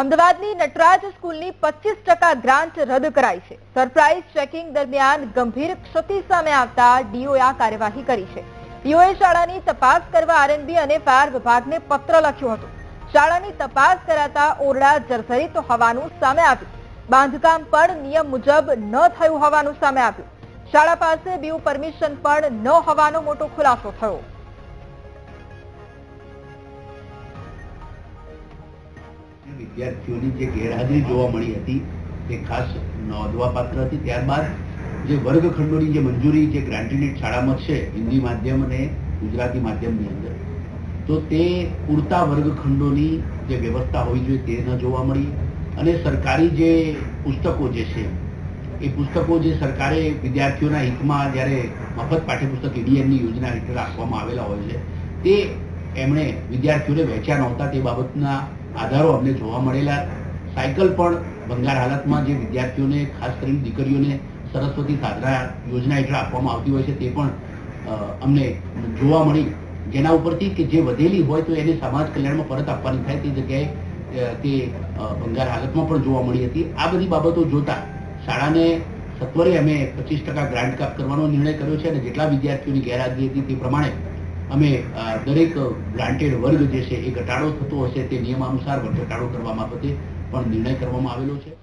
અમદાવાદની નટરાજ સ્કૂલની પચીસ ટકા ગ્રાન્ટ રદ કરાઈ છે. સરપ્રાઇઝ ચેકિંગ દરમિયાન ગંભીર ક્ષતિ સામે આવતા ડીઓએ આ કાર્યવાહી કરી છે. ડીઓએ શાળાની તપાસ કરવા આરએનબી અને ફાયર વિભાગને પત્ર લખ્યો હતો. શાળાની તપાસ કરાતા ઓરડા જર્જરિત હોવાનું સામે આવ્યું. બાંધકામ પણ નિયમ મુજબ ન થયું હોવાનું સામે આવ્યું. શાળા પાસે બીયુ પરમિશન પણ ન હોવાનો મોટો ખુલાસો થયો. વિદ્યાર્થીઓની જે ગેરહાજરી જોવા મળી હતી તે ખાસ નોંધવાપાત્ર હતી. ત્યારબાદ જે વર્ગખંડોની જે મંજૂરી જે ગ્રાન્ટેડ શાળામાં છે, હિન્દી માધ્યમ અને ગુજરાતી માધ્યમની અંદર, તો તે પૂરતા વર્ગખંડોની જે વ્યવસ્થા હોવી જોઈએ તે ન જોવા મળી. અને સરકારી જે પુસ્તકો જે છે, એ પુસ્તકો જે સરકારે વિદ્યાર્થીઓના હિતમાં જ્યારે મફત પાઠ્યપુસ્તક ઈડીએમની યોજના હેઠળ આપવામાં આવેલા હોય છે, તે એમણે વિદ્યાર્થીઓને વહેંચ્યા નહોતા તે બાબતના આધારો અમને જોવા મળેલા. સાયકલ પણ ભંગાર હાલતમાં જે વિદ્યાર્થીઓને, ખાસ કરીને દીકરીઓને સરસ્વતી સાધના યોજના હેઠળ આપવામાં આવતી હોય છે તે પણ અમને જોવા મળી. જેના ઉપરથી કે જે વધેલી હોય તો એને સમાજ કલ્યાણમાં પરત આપવાની થાય તે જગ્યાએ તે ભંગાર હાલતમાં પણ જોવા મળી હતી. આ બધી બાબતો જોતા શાળાને સત્વરે અમે પચીસ ટકા ગ્રાન્ટ કાપ કરવાનો નિર્ણય કર્યો છે અને જેટલા વિદ્યાર્થીઓની ગેરહાજરી હતી તે પ્રમાણે અમે દરેક ગ્રાન્ટેડ વર્ગ જે છે એ ઘટાડો થતો હશે તે નિયમાનુસાર ઘટાડો કરવા બાબતે પણ નિર્ણય કરવામાં આવેલો છે.